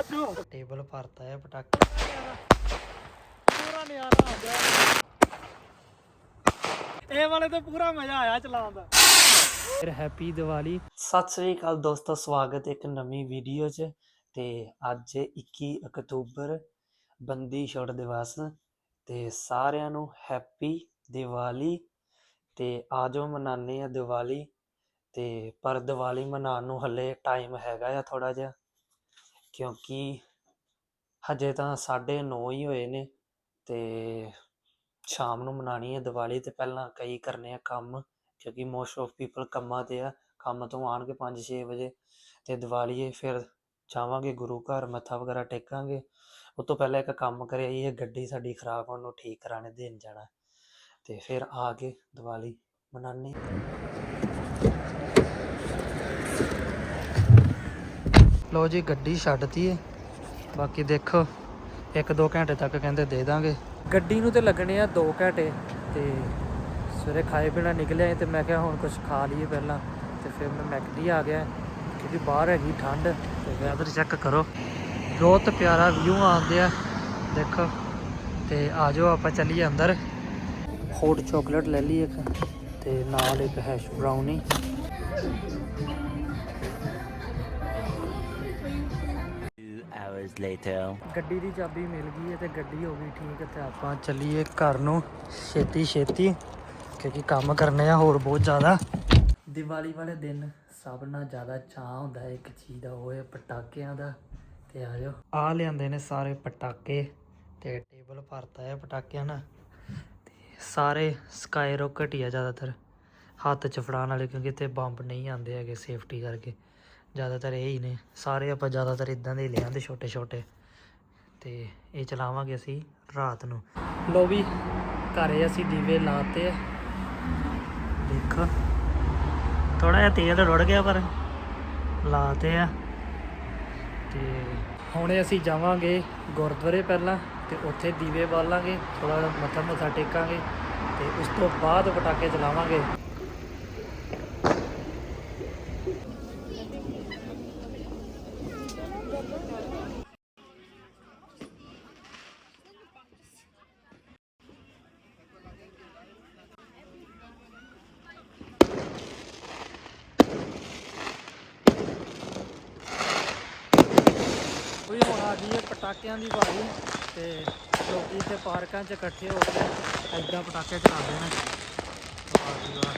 Table ਭਰਤਾ ਹੈ ਪਟਾਕੇ। ਪੂਰਾ ਨਿਆਰਾ ਆ ਗਿਆ। ਇਹ ਵਾਲੇ ਤੇ ਪੂਰਾ ਮਜ਼ਾ ਆਇਆ ਚਲਾਉਣ ਦਾ। ਫਿਰ ਹੈਪੀ ਦੀਵਾਲੀ। ਸਤਿ ਸ੍ਰੀ ਅਕਾਲ ਦੋਸਤੋ ਸਵਾਗਤ ਹੈ ਇੱਕ ਨਵੀਂ ਵੀਡੀਓ 'ਚ ਤੇ ਅੱਜ 21 ਅਕਤੂਬਰ ਬੰਦੀ ਛੋੜ ਦਿਵਸ ਤੇ ਸਾਰਿਆਂ ਨੂੰ ਹੈਪੀ ਦੀਵਾਲੀ ਤੇ ਆਜੋ ਮਨਾਉਂਦੇ ਆ ਦੀਵਾਲੀ ਤੇ ਪਰ ਦੀਵਾਲੀ ਮਨਾਉਣ ਨੂੰ ਹੱਲੇ ਟਾਈਮ ਹੈਗਾ ਆ ਥੋੜਾ ਜਿਹਾ। ਕਿਉਂਕਿ ਹਜੇ ਤਾਂ 9:30 ਹੀ ਹੋਏ ਨੇ ਤੇ ਸ਼ਾਮ ਨੂੰ ਮਨਾਣੀ ਹੈ ਦੀਵਾਲੀ ਤੇ ਪਹਿਲਾਂ ਕਈ ਕਰਨੇ ਆ ਕੰਮ, ਕਿਉਂਕਿ ਮੋਸਟ ਆਫ ਪੀਪਲ ਕੰਮਾਂ ਤੇ ਆ, ਕੰਮ ਤੋਂ ਆਣਗੇ 5-6 ਵਜੇ ਤੇ ਦੀਵਾਲੀ ਹੈ ਫਿਰ ਜਾਵਾਂਗੇ ਗੁਰੂ ਘਰ, ਮੱਥਾ ਵਗੈਰਾ ਟੇਕਾਂਗੇ। ਉਸ ਤੋਂ ਪਹਿਲਾਂ ਇੱਕ ਕੰਮ ਕਰਿਆ ਇਹ ਗੱਡੀ ਸਾਡੀ ਖਰਾਬ ਉਹਨੂੰ ਠੀਕ ਕਰਾਣੇ ਦੇਣ ਜਾਣਾ ਤੇ ਫਿਰ ਆ ਕੇ ਦੀਵਾਲੀ ਮਨਾਣੀ ਲੋ ਜੀ ਗੱਡੀ ਛੱਡਤੀ ਹੈ ਬਾਕੀ ਦੇਖੋ 1-2 ਘੰਟੇ ਤੱਕ ਕਹਿੰਦੇ ਦੇ ਦਾਂਗੇ। ਗੱਡੀ ਨੂੰ ਤੇ ਲੱਗਣੇ ਆ 2 ਘੰਟੇ ਤੇ ਸਵੇਰੇ ਖਾਏ ਬਿਨਾ ਨਿਕਲਿਆ ਤੇ ਮੈਂ ਕਿਹਾ ਹੁਣ ਕੁਝ ਖਾ ਲਈਏ ਪਹਿਲਾਂ ਤੇ ਫਿਰ ਮੈਂ ਮੈਕਡੀ ਆ ਗਿਆ ਕਿਉਂਕਿ ਬਾਹਰ ਹੈਗੀ ਠੰਡ ਤੇ ਵੈਦਰ ਚੈੱਕ ਕਰੋ। ਬਹੁਤ ਪਿਆਰਾ ਵਿਊ ਆਉਂਦੇ ਆ ਦੇਖੋ ਤੇ ਆ ਜਾਓ ਆਪਾਂ ਚੱਲੀਏ ਅੰਦਰ। ਹੌਟ ਚਾਕਲੇਟ ਲੈ ਲਈ ਇੱਕ ਤੇ ਨਾਲ ਇੱਕ ਹੈਸ਼ ਬਰਾਊਨੀ hours later. ਗੱਡੀ ਦੀ ਚਾਬੀ ਮਿਲ ਗਈ ਹੈ ਤੇ ਗੱਡੀ ਹੋ ਗਈ ਠੀਕ ਤੇ ਆਪਾਂ ਚੱਲੀਏ ਘਰ ਨੂੰ ਛੇਤੀ ਛੇਤੀ, ਕਿਉਂਕਿ ਕੰਮ ਕਰਨੇ ਆ ਹੋਰ ਬਹੁਤ ਜ਼ਿਆਦਾ। ਦੀਵਾਲੀ ਵਾਲੇ ਦਿਨ ਸਭ ਨਾਲ ਜ਼ਿਆਦਾ ਚਾਹ ਹੁੰਦਾ ਹੈ ਇੱਕ ਚੀਜ਼ ਦਾ, ਉਹ ਹੈ ਪਟਾਕਿਆਂ ਦਾ। ਤੇ ਆ ਜਾਓ। ਆ ਲਿਆਂਦੇ ਨੇ ਸਾਰੇ ਪਟਾਕੇ ਤੇ ਟੇਬਲ ਭਰਤਾ ਹੈ ਪਟਾਕਿਆਂ ਨਾਲ। ਤੇ ਸਾਰੇ ਸਕਾਈ ਰੌਕਟ ਹੀ ਆ ਜ਼ਿਆਦਾਤਰ, ਹੱਥ ਚ ਫੜਾਉਣ ਵਾਲੇ, ਕਿਉਂਕਿ ਇੱਥੇ ਬੰਬ ਨਹੀਂ ਆਉਂਦੇ ਹੈਗੇ ਸੇਫਟੀ ਕਰਕੇ। ਜ਼ਿਆਦਾਤਰ ਇਹ ਹੀ ਨੇ। ਸਾਰੇ ਆਪਾਂ ਜ਼ਿਆਦਾਤਰ ਇਦਾਂ ਦੇ ਲਿਆਂਦੇ ਛੋਟੇ ਛੋਟੇ ਤੇ ਇਹ ਚਲਾਵਾਂਗੇ ਅਸੀਂ ਰਾਤ ਨੂੰ। ਲੋ ਵੀ, ਘਰੇ ਅਸੀਂ ਦੀਵੇ ਲਾਤੇ ਆ। ਦੇਖੋ। ਥੋੜਾ ਜਿਹਾ ਤੇਲ ਰੁੜ ਗਿਆ ਪਰ ਲਾਤੇ ਆ। ਤੇ ਹੁਣੇ ਅਸੀਂ ਜਾਵਾਂਗੇ ਗੁਰਦੁਆਰੇ ਪਹਿਲਾਂ ਤੇ ਉੱਥੇ ਦੀਵੇ ਬਾਲਾਂਗੇ ਥੋੜਾ ਮੱਥਾ ਮੱਥਾ ਟੇਕਾਂਗੇ ਤੇ ਉਸ ਤੋਂ ਬਾਅਦ ਪਟਾਕੇ ਚਲਾਵਾਂਗੇ ਕੋਈ ਹੁਣ ਆ ਗਈ ਹੈ ਪਟਾਕਿਆਂ ਦੀ ਵਾਰੀ ਤੇ ਲੋਕੀ ਤੇ ਪਾਰਕਾਂ 'ਚ ਇਕੱਠੇ ਹੋ ਕੇ ਐਦਾਂ ਪਟਾਕੇ ਚਲਾਉਂਦੇ ਨੇ ਵਾਹ ਜੀ ਵਾਹ।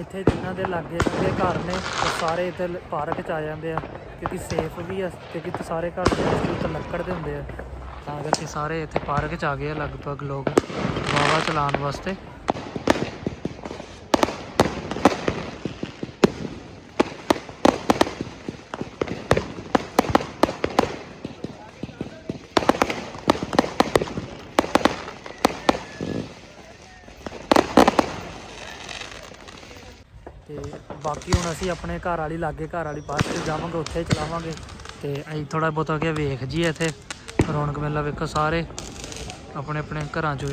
ਇੱਥੇ ਜਿਨ੍ਹਾਂ ਦੇ ਲਾਗੇ ਦੇ ਘਰ ਨੇ, ਉਹ ਸਾਰੇ ਇੱਥੇ ਪਾਰਕ 'ਚ ਆ ਜਾਂਦੇ ਆ, ਕਿਉਂਕਿ ਸੇਫ ਵੀ ਆ, ਕਿਉਂਕਿ ਸਾਰੇ ਘਰ ਦੇ ਵਿੱਚ ਲੱਕੜ ਦੇ ਹੁੰਦੇ ਆ। ਤਾਂ ਕਰਕੇ ਸਾਰੇ ਇੱਥੇ ਪਾਰਕ 'ਚ ਆ ਗਏ ਆ, ਲਗਭਗ ਲੋਕ ਵਾਵਾ ਚਲਾਉਣ ਵਾਸਤੇ ਤੇ ਬਾਕੀ ਹੁਣ ਅਸੀਂ ਆਪਣੇ ਘਰ ਵਾਲੀ ਲਾਗੇ ਘਰ ਵਾਲੀ ਪਾਸ ਤੇ ਜਾਵਾਂਗੇ, ਉੱਥੇ ਚਲਾਵਾਂਗੇ। ਤੇ ਅਸੀਂ ਥੋੜਾ ਬਹੁਤਾ ਕਿ ਵੇਖ ਜੀ ਇੱਥੇ। ਰੌਣਕ ਮੇਲਾ ਵੇਖੋ ਸਾਰੇ। ਆਪਣੇ ਆਪਣੇ ਘਰਾਂ ਚੋਂ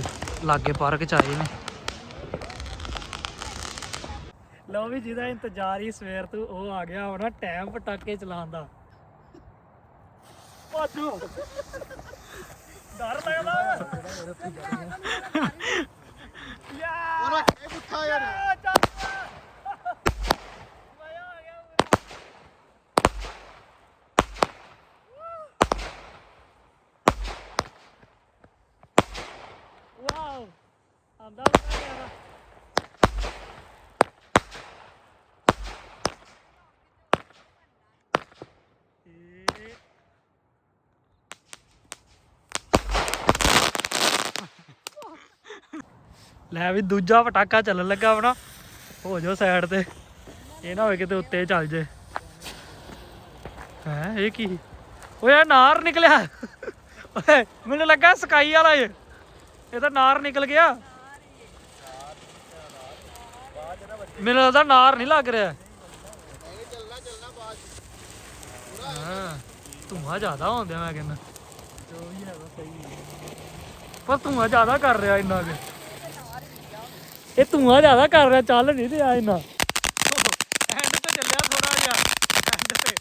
ਲਾਗੇ ਪਾਰਕ 'ਚ ਆਏ ਨੇ। ਲਓ ਵੀ ਜਿਹਦਾ ਇੰਤਜ਼ਾਰ ਹੀ ਸਵੇਰ ਤੋਂ, ਉਹ ਆ ਗਿਆ ਹੋਣਾ ਟਾਈਮ ਪਟਾਕੇ ਚਲਾਉਣ ਦਾ। ਪਾਛੂ ਡਰ ਲੱਗਦਾ ਯਾਰ। ਲੈ ਵੀ ਦੂਜਾ ਪਟਾਕਾ ਚੱਲਣ ਲੱਗਾ ਆਪਣਾ। ਹੋ ਜਾਓ ਸਾਈਡ ਤੇ। ਇਹ ਨਾ ਹੋਵੇ ਕਿਤੇ ਉੱਤੇ ਚੱਲ ਜੇ। ਹੈ ਇਹ ਕੀ? ਓਏ ਨਾਰ ਨਿਕਲਿਆ। ਓਏ ਮੈਨੂੰ ਲੱਗਾ ਸਕਾਈ ਵਾਲਾ ਇਹ। ਇਹ ਤਾਂ ਨਾਰ ਨਿਕਲ ਗਿਆ। ਮੈਨੂੰ ਲੱਗਦਾ ਨਾਰ ਨਹੀਂ ਲੱਗ ਰਿਹਾ। ਹਾਂ ਧੂਆਂ ਜ਼ਿਆਦਾ ਹੁੰਦਿਆ ਮੈਂ ਕਹਿੰਦਾ। ਜੋ ਵੀ ਹੈਗਾ ਸਹੀ ਹੈ। ਪਰ ਧੂਆਂ ਜ਼ਿਆਦਾ ਕਰ ਰਿਹਾ ਇੰਨਾ ਕਿ। ਇਹ ਧੂਆਂ ਜ਼ਿਆਦਾ ਕਰ ਰਿਹਾ ਚੱਲ ਨਹੀਂ ਰਿਹਾ ਇੰਨਾ ਐਂਡ ਤੇ ਚੱਲਿਆ ਥੋੜਾ ਜਿਹਾ ਐਂਡ ਤੇ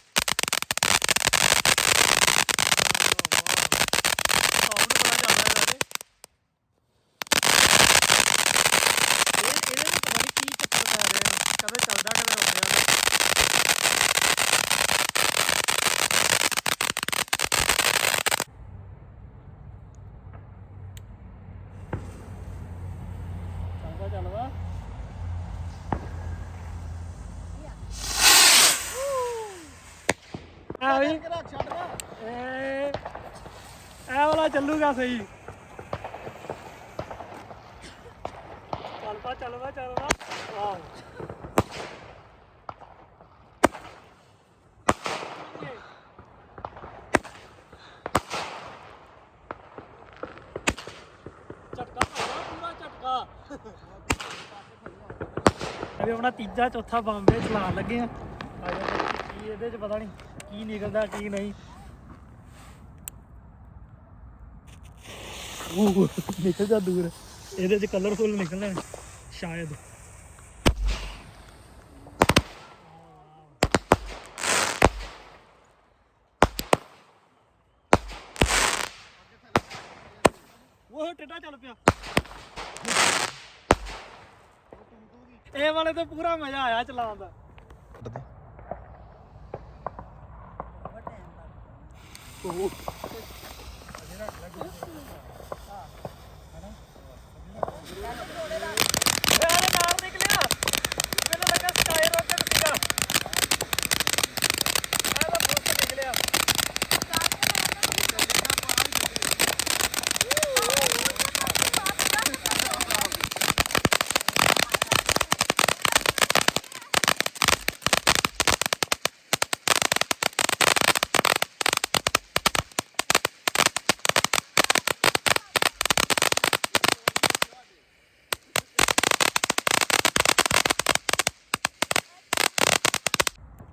ਸਾਊਂਡ ਬੜਾ ਜ਼ਿਆਦਾ ਇਹਦਾ ਤੇ ਇਹ ਇਹਦੇ ਵਿੱਚ ਪਤਾ ਨਹੀਂ ਕੀ ਚੱਕਰ ਪੈ ਰਿਹਾ ਕਦੇ ਚੱਲਦਾ ਕਦੇ ਰੁਕ ਜਾਂਦਾ ਚੱਲਦਾ ਚੱਲਦਾ ਆ ਵੀ ਰੱਖ ਛੱਡ ਨਾ ਇਹ ਇਹ ਵਾਲਾ ਚੱਲੂਗਾ ਸਹੀ। ਚੱਲ ਪਾ ਚੱਲ ਪਾ ਚੱਲ ਪਾ। ਵਾਓ ਝਟਕਾ ਮਾਰਦਾ ਪੂਰਾ ਝਟਕਾ। ਅਭੀ ਆਪਣਾ ਤੀਜਾ ਚੌਥਾ ਬੰਬੇ ਚਲਾਉਣ ਲੱਗੇ ਆ। ਆ ਜਾ ਕੀ ਇਹਦੇ ਚ ਪਤਾ ਨਹੀਂ ਕੀ ਨਿਕਲਦਾ ਕੀ ਨਹੀਂ। ਉਹ ਨਿਕਲ ਜਾ ਦੂਰ ਇਹਦੇ ਚ ਕਲਰਫੁਲ ਨਿਕਲਣਾ ਸ਼ਾਇਦ ਉਹ ਟੇਡਾ ਚੱਲ ਪਿਆ ਇਹ ਵਾਲੇ ਤੇ ਪੂਰਾ ਮਜ਼ਾ ਆਇਆ ਚਲਾਉਣ ਦਾ। Det er det der, Niklas!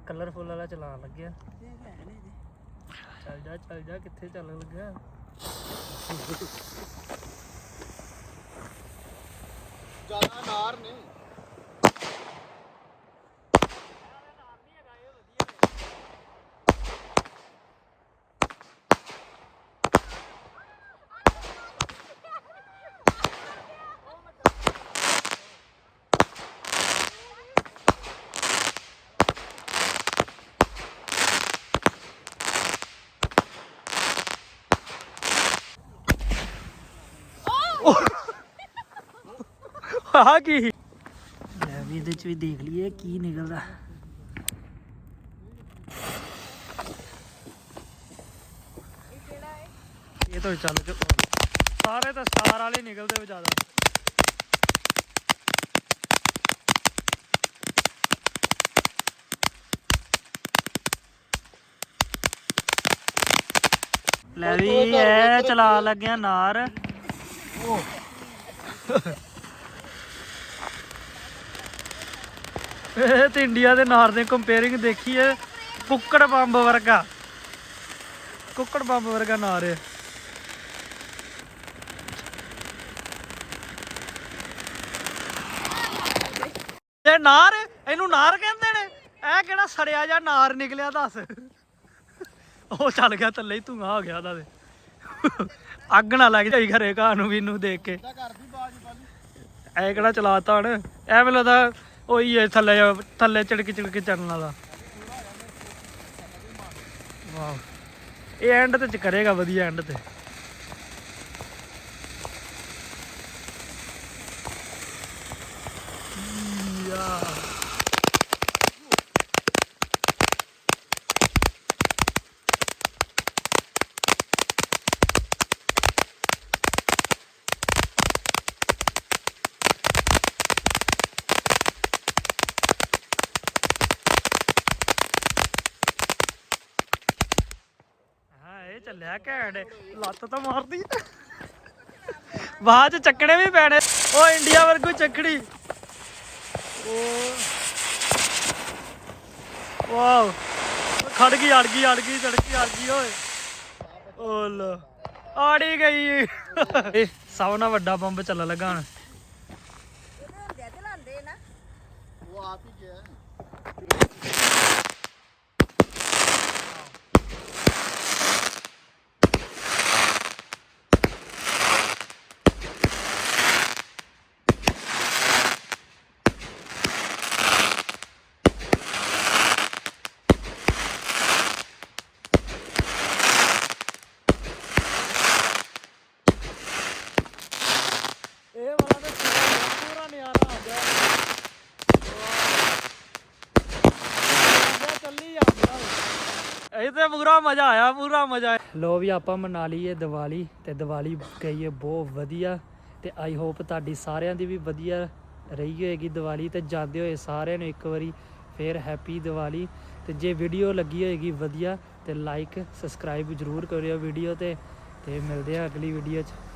Colourful ਵਾਲਾ ਚਲਾਉਣ ਲੱਗਿਆ। ਚੱਲ ਜਾ ਚੱਲ ਜਾ ਕਿੱਥੇ ਚੱਲਣ ਲੱਗਾ ਜ਼ਿਆਦਾ ਨਾਰ ਨੇ ਆ ਕੀ ਲੈ ਵੀ ਇਹਦੇ ਚ ਵੀ ਦੇਖ ਲਈਏ ਕੀ ਨਿਕਲਦਾ ਇਹ ਤਾਂ ਚੱਲ ਜੋ ਸਾਰੇ ਤਾਂ ਸਟਾਰ ਵਾਲੇ ਨਿਕਲਦੇ ਵੇ ਜ਼ਿਆਦਾ ਲੈ ਵੀ ਇਹ ਚਲਾ ਲੱਗਿਆ ਨਾਰ ਇਹ ਤੇ ਇੰਡੀਆ ਦੇ ਨਾਰ ਦੇ ਕੰਪੇਅਰਿੰਗ ਦੇਖੀਏ ਕੁੱਕੜ ਬੰਬ ਵਰਗਾ। ਕੁੱਕੜ ਬੰਬ ਵਰਗਾ ਨਾਰ ਹੈ ਇਹ ਨਾਰ? ਇਹਨੂੰ ਨਾਰ ਕਹਿੰਦੇ ਨੇ। ਇਹ ਕਿਹੜਾ ਸੜਿਆ ਜਾਂ ਨਾਰ ਨਿਕਲਿਆ ਦੱਸ। ਉਹ ਚੱਲ ਗਿਆ ਥੱਲੇ ਹੀ ਧੂਆਂ ਹੋ ਗਿਆ ਉਹਦਾ ਤੇ। ਅੱਗ ਨਾ ਲੱਗ ਜਾਈ ਘਰੇ ਘਾਹ ਨੂੰ ਵੀ ਇਹਨੂੰ ਦੇਖ ਕੇ। ਕਰਦੀ ਬਾਜ ਬਾਲੀ? ਐ ਕਿਹੜਾ ਚਲਾਤਾ ਹਣ? ਐ ਵੇਲੇ ਤਾਂ ਉਹੀ ਐ ਥੱਲੇ ਥੱਲੇ ਚੜਕ ਚੜਕ ਚੱਲਣ ਵਾਲਾ। ਵਾਹ। ਇਹ ਐਂਡ ਤੇ ਕਰੇਗਾ ਵਧੀਆ ਐਂਡ ਤੇ ਯਾ ਹਾਂ ਇਹ ਚੱਲਿਆ ਘੈਂਟ। ਲੱਤ ਤਾਂ ਮਾਰਦੀ ਬਾਅਦ ਚ ਚੱਕਣੇ ਵੀ ਪੈਣੇ। ਉਹ ਇੰਡੀਆ ਵਰਗੂ ਚੱਕੜੀ। ਉਹ। ਵਾਓ। ਖੜ ਗਈ ਅੜ ਗਈ ਅੜ ਗਈ ਤੜਕੀ ਅੜ ਗਈ ਓਏ। ਓ ਲੋ ਆੜੀ ਗਈ। ਇਹ ਸਭ ਨਾਲ ਵੱਡਾ ਬੰਬ ਚੱਲਣ ਲੱਗਾ ਹੁਣ। ਉਹ ਆਪ ਹੀ ਗਿਆ ਇਹ ਵਾਲਾ ਤਾਂ ਪੂਰਾ ਪੂਰਾ ਨਿਆਰਾ ਆ ਗਿਆ ਚੱਲੀ ਜਾਂਦਾ ਇਹ ਤੇ ਪੂਰਾ ਮਜ਼ਾ ਆਇਆ, ਪੂਰਾ ਮਜ਼ਾ ਆਇਆ। ਲੋ ਵੀ ਆਪਾਂ ਮਨਾ ਲਈਏ ਦੀਵਾਲੀ ਤੇ ਦੀਵਾਲੀ ਗਈ ਹੈ ਬਹੁਤ ਵਧੀਆ ਤੇ ਆਈ ਹੋਪ ਤੁਹਾਡੀ ਸਾਰਿਆਂ ਦੀ ਵੀ ਵਧੀਆ ਰਹੀ ਹੋਏਗੀ ਦੀਵਾਲੀ ਤੇ ਜਾਂਦੇ ਹੋਏ ਸਾਰਿਆਂ ਨੂੰ ਇੱਕ ਵਾਰੀ ਫੇਰ ਹੈਪੀ ਦੀਵਾਲੀ ਤੇ ਜੇ ਵੀਡੀਓ ਲੱਗੀ ਹੋਏਗੀ ਵਧੀਆ ਤੇ ਲਾਈਕ ਸਬਸਕ੍ਰਾਈਬ ਜ਼ਰੂਰ ਕਰਿਓ ਵੀਡੀਓ ਤੇ ਤੇ ਮਿਲਦੇ ਆ ਅਗਲੀ ਵੀਡੀਓ 'ਚ।